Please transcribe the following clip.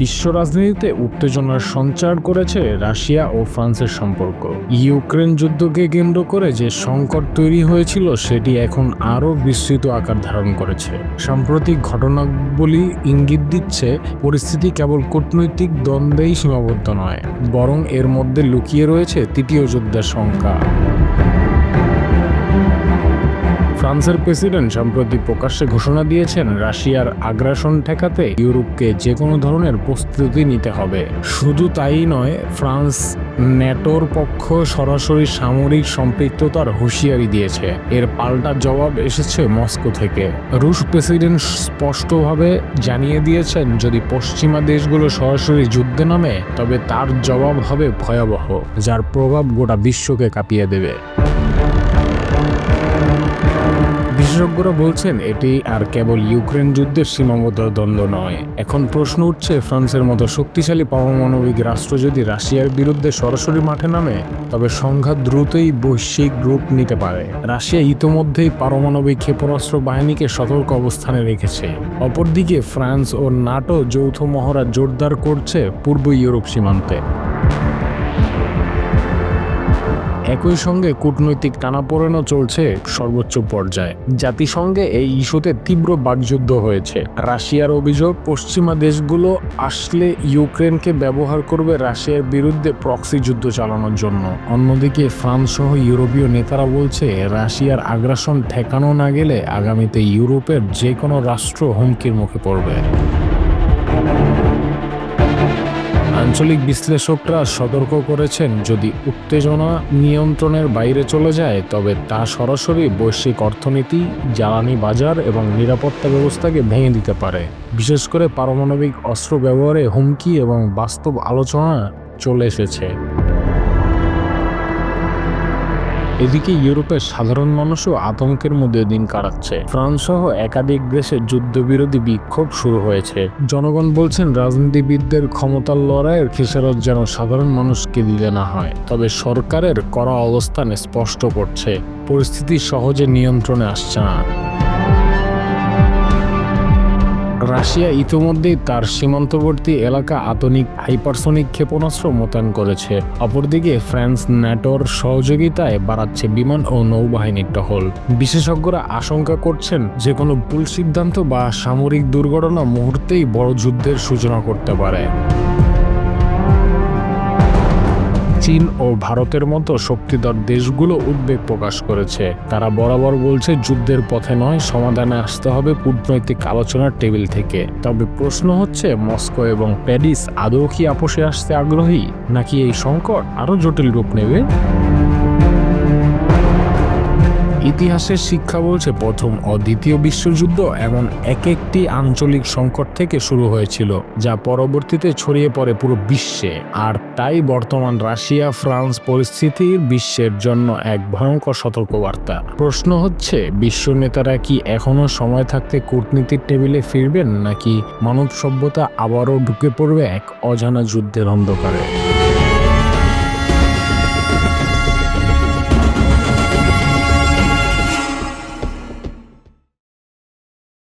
বিশ্ব রাজনীতিতে উত্তেজনার সঞ্চার করেছে রাশিয়া ও ফ্রান্সের সম্পর্ক। ইউক্রেন যুদ্ধকে কেন্দ্র করে যে সংকট তৈরি হয়েছিল, সেটি এখন আরও বিস্তৃত আকার ধারণ করেছে। সাম্প্রতিক ঘটনাবলী ইঙ্গিত দিচ্ছে, পরিস্থিতি কেবল কূটনৈতিক দ্বন্দ্বেই সীমাবদ্ধ নয়, বরং এর মধ্যে লুকিয়ে রয়েছে তৃতীয় যুদ্ধের শঙ্কা ফ্রান্সের প্রেসিডেন্ট সম্প্রতি প্রকাশ্যে ঘোষণা দিয়েছেন, রাশিয়ার আগ্রাসন ঠেকাতে ইউরোপকে যে কোনো ধরনের প্রস্তুতি নিতে হবে। শুধু তাই নয়, ফ্রান্স ন্যাটোর পক্ষ সরাসরি সামরিক সম্পৃক্ততার হুঁশিয়ারি দিয়েছে। এর পাল্টা জবাব এসেছে মস্কো থেকে। রুশ প্রেসিডেন্ট স্পষ্টভাবে জানিয়ে দিয়েছেন, যদি পশ্চিমা দেশগুলো সরাসরি যুদ্ধে নামে, তবে তার জবাব হবে ভয়াবহ, যার প্রভাব গোটা বিশ্বকে কাঁপিয়ে দেবে। বিশেষজ্ঞরা বলছেন এটি আর কেবল ইউক্রেন যুদ্ধের সীমাবদ্ধ দ্বন্দ্ব নয়। এখন প্রশ্ন উঠছে, ফ্রান্সের মতো শক্তিশালী পারমাণবিক রাষ্ট্র যদি রাশিয়ার বিরুদ্ধে সরাসরি মাঠে নামে, তবে সংঘাত দ্রুতই বৈশ্বিক রূপ নিতে পারে। রাশিয়া ইতোমধ্যেই পারমাণবিক ক্ষেপণাস্ত্র বাহিনীকে সতর্ক অবস্থানে রেখেছে। অপরদিকে ফ্রান্স ও নাটো যৌথ মহড়া জোরদার করছে পূর্ব ইউরোপ সীমান্তে। একই সঙ্গে কূটনৈতিক টানাপোড়েনও চলছে সর্বোচ্চ পর্যায়ে। জাতিসংঘে এই ইস্যুতে তীব্র বাকযুদ্ধ হয়েছে। রাশিয়ার অভিযোগ, পশ্চিমা দেশগুলো আসলে ইউক্রেনকে ব্যবহার করবে রাশিয়ার বিরুদ্ধে প্রক্সি যুদ্ধ চালানোর জন্য। অন্যদিকে ফ্রান্স সহ ইউরোপীয় নেতারা বলছে, রাশিয়ার আগ্রাসন ঠেকানো না গেলে আগামীতে ইউরোপের যে কোনো রাষ্ট্র হুমকির মুখে পড়বে। আঞ্চলিক বিশ্লেষকরা সতর্ক করেছেন, যদি উত্তেজনা নিয়ন্ত্রণের বাইরে চলে যায়, তবে তা সরাসরি বৈশ্বিক অর্থনীতি, জ্বালানি বাজার এবং নিরাপত্তা ব্যবস্থাকে ভেঙে দিতে পারে। বিশেষ করে পারমাণবিক অস্ত্র ব্যবহারে হুমকি এবং বাস্তব আলোচনা চলে এসেছে। এদিকে ইউরোপের সাধারণ মানুষও আতঙ্কের মধ্যে দিন কাটাচ্ছে। ফ্রান্স সহ একাধিক দেশে যুদ্ধবিরোধী বিক্ষোভ শুরু হয়েছে। জনগণ বলছেন রাজনীতিবিদদের ক্ষমতার লড়াইয়ের খেসারত যেন সাধারণ মানুষকে দিতে না হয়। তবে সরকারের করা অবস্থান স্পষ্ট করছে। পরিস্থিতি সহজে নিয়ন্ত্রণে আসছে না। রাশিয়া ইতিমধ্যেই তার সীমান্তবর্তী এলাকা আধুনিক হাইপারসনিক ক্ষেপণাস্ত্র মোতায়েন করেছে। অপরদিকে, ফ্রান্স ন্যাটোর সহযোগিতায় বাড়াচ্ছে বিমান ও নৌবাহিনীর টহল। বিশেষজ্ঞরা আশঙ্কা করছেন যে কোনো ভুল সিদ্ধান্ত বা সামরিক দুর্ঘটনা মুহূর্তেই বড় যুদ্ধের সূচনা করতে পারে। চীন ও ভারতের মতো শক্তিধর দেশগুলো উদ্বেগ প্রকাশ করেছে। তারা বরাবর বলছে, যুদ্ধের পথে নয়, সমাধানে আসতে হবে কূটনৈতিক আলোচনার টেবিল থেকে। তবে প্রশ্ন হচ্ছে, মস্কো এবং প্যারিস আদৌ কি আপোষে আসতে আগ্রহী? নাকি এই সংকট আরও জটিল রূপ নেবে? ইতিহাসের শিক্ষা বলছে প্রথম ও দ্বিতীয় বিশ্বযুদ্ধ এমন এক একটি আঞ্চলিক সংকট থেকে শুরু হয়েছিল, যা পরবর্তীতে ছড়িয়ে পড়ে পুরো বিশ্বে। আর তাই বর্তমান রাশিয়া, ফ্রান্স পরিস্থিতির বিশ্বের জন্য এক ভয়ঙ্কর সতর্কবার্তা। প্রশ্ন হচ্ছে, বিশ্ব নেতারা কি এখনও সময় থাকতে কূটনীতির টেবিলে ফিরবেন, নাকি মানব সভ্যতা আবারও ঢুকে পড়বে এক অজানা যুদ্ধের অন্ধকারে?